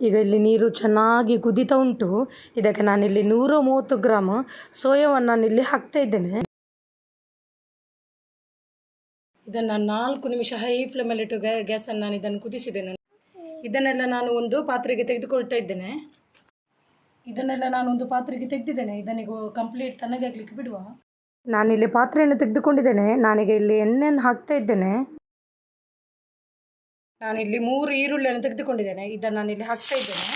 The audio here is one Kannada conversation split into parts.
ಈಗ ಇಲ್ಲಿ ನೀರು ಚೆನ್ನಾಗಿ ಕುದೀತಾ ಉಂಟು. ಇದಕ್ಕೆ ನಾನಿಲ್ಲಿ ನೂರ ಮೂವತ್ತು ಗ್ರಾಮ್ ಸೋಯಾವನ್ನು ನಾನಿಲ್ಲಿ ಹಾಕ್ತಾ ಇದ್ದೇನೆ. ಇದನ್ನು ನಾಲ್ಕು ನಿಮಿಷ ಹೈ ಫ್ಲೇಮಲ್ಲಿ ಇಟ್ಟು ಗ್ಯಾಸನ್ನು ನಾನು ಇದನ್ನು ಕುದಿಸಿದ್ದೇನೆ ಇದನ್ನೆಲ್ಲ ನಾನು ಒಂದು ಪಾತ್ರೆಗೆ ತೆಗೆದುಕೊಳ್ತಾ ಇದ್ದೇನೆ. ಇದನ್ನೆಲ್ಲ ನಾನು ಒಂದು ಪಾತ್ರೆಗೆ ತೆಗೆದಿದ್ದೇನೆ. ಇದನ್ನೀಗ ಕಂಪ್ಲೀಟ್ ತಣ್ಣಗಾಗ್ಲಿಕ್ಕೆ ಬಿಡುವ. ನಾನಿಲ್ಲಿ ಪಾತ್ರೆಯನ್ನು ತೆಗೆದುಕೊಂಡಿದ್ದೇನೆ. ನಾನೀಗ ಇಲ್ಲಿ ಎಣ್ಣೆಯನ್ನು ಹಾಕ್ತಾ ಇದ್ದೇನೆ. ನಾನಿಲ್ಲಿ ಮೂರು ಈರುಳ್ಳಿಯನ್ನು ತೆಗೆದುಕೊಂಡಿದ್ದೇನೆ. ಇದನ್ನು ನಾನಿಲ್ಲಿ ಹಾಕ್ತಾ ಇದ್ದೇನೆ.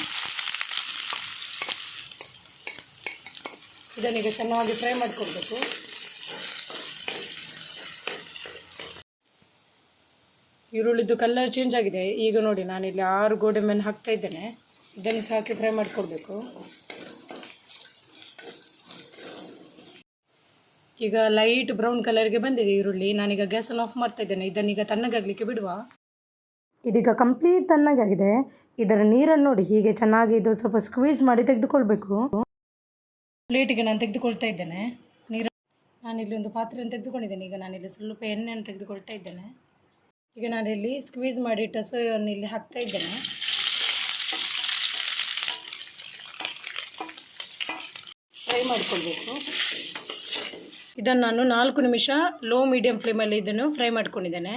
ಇದನ್ನೀಗ ಚೆನ್ನಾಗಿ ಫ್ರೈ ಮಾಡಿಕೊಡ್ಬೇಕು ಈರುಳ್ಳಿದ್ದು ಕಲರ್ ಚೇಂಜ್ ಆಗಿದೆ. ಈಗ ನೋಡಿ, ನಾನಿಲ್ಲಿ ಆರು ಗೋಡಂಬಿಯನ್ನು ಹಾಕ್ತಾ ಇದ್ದೇನೆ. ಇದನ್ನು ಸಹ ಹಾಕಿ ಫ್ರೈ ಮಾಡಿಕೊಡ್ಬೇಕು ಈಗ ಲೈಟ್ ಬ್ರೌನ್ ಕಲರ್ಗೆ ಬಂದಿದೆ ಈರುಳ್ಳಿ. ನಾನೀಗ ಗ್ಯಾಸನ್ನು ಆಫ್ ಮಾಡ್ತಾ ಇದ್ದೇನೆ. ಇದನ್ನೀಗ ತಣ್ಣಗಾಗಲಿಕ್ಕೆ ಬಿಡುವ. ಇದೀಗ ಕಂಪ್ಲೀಟ್ ತಣ್ಣಗಾಗಿದೆ. ಇದರ ನೀರನ್ನು ನೋಡಿ ಹೀಗೆ ಚೆನ್ನಾಗಿ ಇದು ಸ್ವಲ್ಪ ಸ್ಕ್ವೀಸ್ ಮಾಡಿ ತೆಗೆದುಕೊಳ್ಬೇಕು. ಪ್ಲೇಟಿಗೆ ನಾನು ತೆಗೆದುಕೊಳ್ತಾ ಇದ್ದೇನೆ. ನೀರು ನಾನಿಲ್ಲಿ ಒಂದು ಪಾತ್ರೆಯನ್ನು ತೆಗೆದುಕೊಂಡಿದ್ದೇನೆ. ಈಗ ನಾನಿಲ್ಲಿ ಸ್ವಲ್ಪ ಎಣ್ಣೆಯನ್ನು ತೆಗೆದುಕೊಳ್ತಾ ಇದ್ದೇನೆ. ಈಗ ನಾನಿಲ್ಲಿ ಸ್ಕ್ವೀಸ್ ಮಾಡಿಟ್ಟ ಸೋಯವನ್ನು ಇಲ್ಲಿ ಹಾಕ್ತಾ ಇದ್ದೇನೆ. ಫ್ರೈ ಮಾಡಿಕೊಳ್ಬೇಕು. ಇದನ್ನು ನಾನು ನಾಲ್ಕು ನಿಮಿಷ ಲೋ ಮೀಡಿಯಂ ಫ್ಲೇಮಲ್ಲಿ ಇದನ್ನು ಫ್ರೈ ಮಾಡ್ಕೊಂಡಿದ್ದೇನೆ.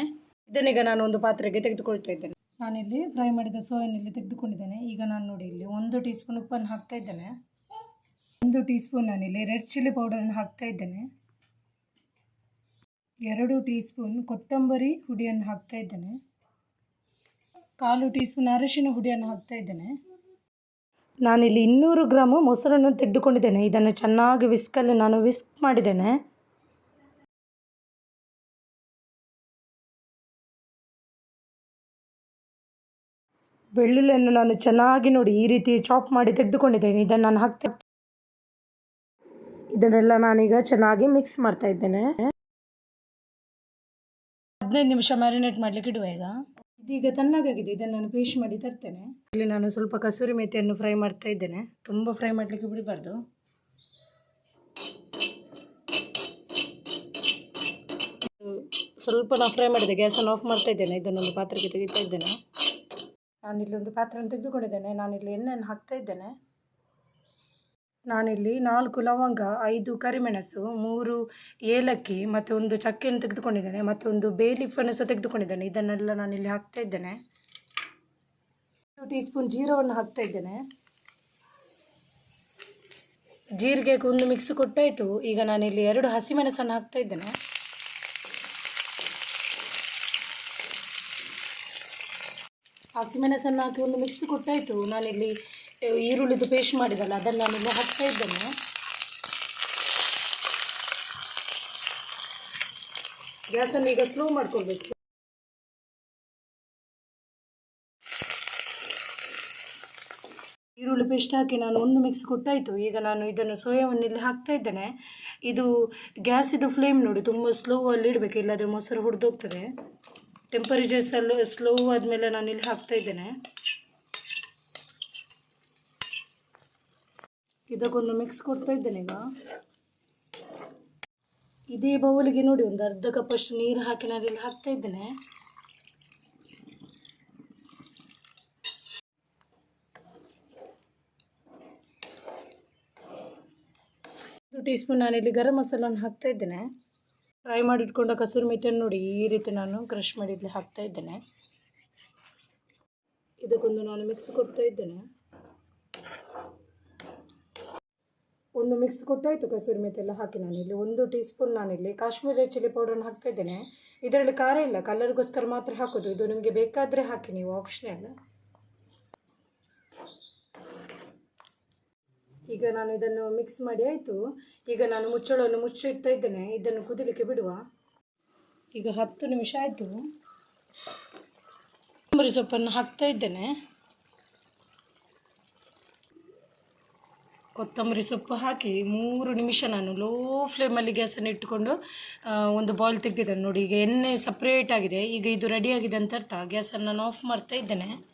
ಇದನ್ನೀಗ ನಾನು ಒಂದು ಪಾತ್ರೆಗೆ ತೆಗೆದುಕೊಳ್ತಾ ಇದ್ದೇನೆ. ನಾನಿಲ್ಲಿ ಫ್ರೈ ಮಾಡಿದ ಸೋಯನ್ ಇಲ್ಲಿ ತೆಗೆದುಕೊಂಡಿದ್ದೇನೆ. ಈಗ ನಾನು ನೋಡಿ ಇಲ್ಲಿ ಒಂದು ಟೀ ಸ್ಪೂನ್ ಉಪ್ಪನ್ನು ಹಾಕ್ತಾ ಇದ್ದೇನೆ. ಒಂದು ಟೀ ಸ್ಪೂನ್ ನಾನಿಲ್ಲಿ ರೆಡ್ ಚಿಲ್ಲಿ ಪೌಡರನ್ನು ಹಾಕ್ತಾ ಇದ್ದೇನೆ. ಎರಡು ಟೀ ಸ್ಪೂನ್ ಕೊತ್ತಂಬರಿ ಹುಡಿಯನ್ನು ಹಾಕ್ತಾ ಇದ್ದೇನೆ. ಕಾಲು ಟೀ ಸ್ಪೂನ್ ಅರಶಿನ ಹುಡಿಯನ್ನು ಹಾಕ್ತಾ ಇದ್ದೇನೆ. ನಾನಿಲ್ಲಿ ಇನ್ನೂರು ಗ್ರಾಮು ಮೊಸರನ್ನು ತೆಗೆದುಕೊಂಡಿದ್ದೇನೆ. ಇದನ್ನು ಚೆನ್ನಾಗಿ ವಿಸ್ಕಲ್ಲಿ ನಾನು ವಿಸ್ಕ್ ಮಾಡಿದ್ದೇನೆ. ಬೆಳ್ಳುಳ್ಳಿಯನ್ನು ನಾನು ಚೆನ್ನಾಗಿ ನೋಡಿ ಈ ರೀತಿ ಚಾಪ್ ಮಾಡಿ ತೆಗೆದುಕೊಂಡಿದ್ದೇನೆ. ಇದನ್ನು ನಾನು ಹಾಕ್ತಾ ಇದನ್ನೆಲ್ಲ ನಾನೀಗ ಚೆನ್ನಾಗಿ ಮಿಕ್ಸ್ ಮಾಡ್ತಾ ಇದ್ದೇನೆ. ಹದಿನೈದು ನಿಮಿಷ ಮ್ಯಾರಿನೇಟ್ ಮಾಡಲಿಕ್ಕೆ ಇಡುವ ಈಗ. ಇದೀಗ ತಣ್ಣಗಾಗಿದೆ. ಇದನ್ನು ನಾನು ಪೇಸ್ಟ್ ಮಾಡಿ ತರ್ತೇನೆ. ಇಲ್ಲಿ ನಾನು ಸ್ವಲ್ಪ ಕಸೂರಿ ಮೇಥಿಯನ್ನು ಫ್ರೈ ಮಾಡ್ತಾ ಇದ್ದೇನೆ. ತುಂಬ ಫ್ರೈ ಮಾಡಲಿಕ್ಕೆ ಬಿಡಬಾರ್ದು. ಸ್ವಲ್ಪ ನಾನು ಫ್ರೈ ಮಾಡಿದೆ ಗ್ಯಾಸನ್ನು ಆಫ್ ಮಾಡ್ತಾ ಇದ್ದೇನೆ. ಇದನ್ನೊಂದು ಪಾತ್ರೆಗೆ ತೆಗಿತಾ ಇದ್ದೇನೆ. ನಾನಿಲ್ಲಿ ಒಂದು ಪಾತ್ರೆಯನ್ನು ತೆಗೆದುಕೊಂಡಿದ್ದೇನೆ. ನಾನಿಲ್ಲಿ ಎಣ್ಣೆಯನ್ನು ಹಾಕ್ತಾ ಇದ್ದೇನೆ. ನಾನಿಲ್ಲಿ ನಾಲ್ಕು ಲವಂಗ, ಐದು ಕರಿಮೆಣಸು, ಮೂರು ಏಲಕ್ಕಿ ಮತ್ತು ಒಂದು ಚಕ್ಕೆಯನ್ನು ತೆಗೆದುಕೊಂಡಿದ್ದೇನೆ. ಮತ್ತು ಒಂದು ಬೇ ಲೀಫನ್ನು ಸಹ ತೆಗೆದುಕೊಂಡಿದ್ದೇನೆ. ಇದನ್ನೆಲ್ಲ ನಾನಿಲ್ಲಿ ಹಾಕ್ತಾ ಇದ್ದೇನೆ. ಟೀ ಸ್ಪೂನ್ ಜೀರವನ್ನು ಹಾಕ್ತಾ ಇದ್ದೇನೆ. ಜೀರಿಗೆ ಒಂದು ಮಿಕ್ಸ್ ಕೊಟ್ಟಾಯಿತು. ಈಗ ನಾನಿಲ್ಲಿ ಎರಡು ಹಸಿಮೆಣಸನ್ನು ಹಾಕ್ತಾ ಇದ್ದೇನೆ. ಹಸಿಮೆಣಸನ್ನು ಹಾಕಿ ಒಂದು ಮಿಕ್ಸ್ ಕೊಟ್ಟಾಯಿತು. ನಾನಿಲ್ಲಿ ಈರುಳ್ಳಿದು ಪೇಸ್ಟ್ ಮಾಡಿದಲ್ಲ, ಅದನ್ನು ನಾನಿಲ್ಲಿ ಹಾಕ್ತಾ ಇದ್ದೇನೆ. ಗ್ಯಾಸನ್ನು ಈಗ ಸ್ಲೋ ಮಾಡ್ಕೊಳ್ಬೇಕು. ಈರುಳ್ಳಿ ಪೇಸ್ಟ್ ಹಾಕಿ ನಾನು ಒಂದು ಮಿಕ್ಸ್ ಕೊಟ್ಟಾಯಿತು. ಈಗ ನಾನು ಇದನ್ನು ಸೋಯಾವನ್ನು ಇಲ್ಲಿ ಹಾಕ್ತಾ ಇದ್ದೇನೆ. ಇದು, ಗ್ಯಾಸಿದು ಫ್ಲೇಮ್ ನೋಡಿ, ತುಂಬ ಸ್ಲೋ ಅಲ್ಲಿ ಇಡಬೇಕು, ಇಲ್ಲಾದರೆ ಮೊಸರು ಹುರಿದೋಗ್ತದೆ. ಟೆಂಪರೇಚರ್ ಸಲ್ ಸ್ಲೋ ಆದಮೇಲೆ ನಾನು ಇಲ್ಲಿ ಹಾಕ್ತಾ ಇದ್ದೇನೆ. ಇದಕ್ಕೊಂದು ಮಿಕ್ಸ್ ಕೊಡ್ತಾ ಇದ್ದೇನೆ ಈಗ. ಇದೇ ಬೌಲಿಗೆ ನೋಡಿ, ಒಂದು ಅರ್ಧ ಕಪ್ಪಷ್ಟು ನೀರು ಹಾಕಿ ನಾನು ಇಲ್ಲಿ ಹಾಕ್ತಾ ಇದ್ದೇನೆ. ಟೀ ಸ್ಪೂನ್ ನಾನಿಲ್ಲಿ ಗರಂ ಮಸಾಲವನ್ನು ಹಾಕ್ತಾ ಇದ್ದೇನೆ. ಫ್ರೈ ಮಾಡಿಟ್ಕೊಂಡ ಕಸೂರಿ ಮೆಥಿಯನ್ನು ನೋಡಿ ಈ ರೀತಿ ನಾನು ಕ್ರಷ್ ಮಾಡಿ ಇಲ್ಲಿ ಹಾಕ್ತಾ ಇದ್ದೇನೆ. ಇದಕ್ಕೊಂದು ನಾನು ಮಿಕ್ಸ್ ಕೊಡ್ತಾ ಇದ್ದೇನೆ. ಒಂದು ಮಿಕ್ಸ್ ಕೊಟ್ಟಾಯಿತು ಕಸೂರಿ ಎಲ್ಲ ಹಾಕಿ ನಾನಿಲ್ಲಿ. ಒಂದು ಟೀ ಸ್ಪೂನ್ ನಾನಿಲ್ಲಿ ಕಾಶ್ಮೀರಿ ಚಿಲ್ಲಿ ಪೌಡರ್ನ ಹಾಕ್ತಾ ಇದ್ದೇನೆ. ಇದರಲ್ಲಿ ಖಾರ ಇಲ್ಲ ಕಲರ್ಗೋಸ್ಕರ ಮಾತ್ರ ಹಾಕೋದು. ಇದು ನಿಮಗೆ ಬೇಕಾದರೆ ಹಾಕಿ ನೀವು ಆಪ್ಷನಲ್ ಈಗ ನಾನು ಇದನ್ನು ಮಿಕ್ಸ್ ಮಾಡಿ ಆಯಿತು. ಈಗ ನಾನು ಮುಚ್ಚಳವನ್ನು ಮುಚ್ಚಿಡ್ತಾ ಇದ್ದೇನೆ. ಇದನ್ನು ಕುದಿಲಿಕ್ಕೆ ಬಿಡುವ. ಈಗ ಹತ್ತು ನಿಮಿಷ ಆಯಿತು. ಕೊತ್ತಂಬರಿ ಸೊಪ್ಪನ್ನು ಹಾಕ್ತಾ ಇದ್ದೇನೆ. ಕೊತ್ತಂಬರಿ ಸೊಪ್ಪು ಹಾಕಿ ಮೂರು ನಿಮಿಷ ನಾನು ಲೋ ಫ್ಲೇಮಲ್ಲಿ ಗ್ಯಾಸನ್ನು ಇಟ್ಟುಕೊಂಡು ಒಂದು ಬಾಯ್ಲ್ ತೆಗೆದಿದ್ದೇನೆ. ನೋಡಿ, ಈಗ ಎಣ್ಣೆ ಸಪ್ರೇಟ್ ಆಗಿದೆ. ಈಗ ಇದು ರೆಡಿಯಾಗಿದೆ ಅಂತ ಅರ್ಥ. ಗ್ಯಾಸನ್ನು ನಾನು ಆಫ್ ಮಾಡ್ತಾ ಇದ್ದೇನೆ.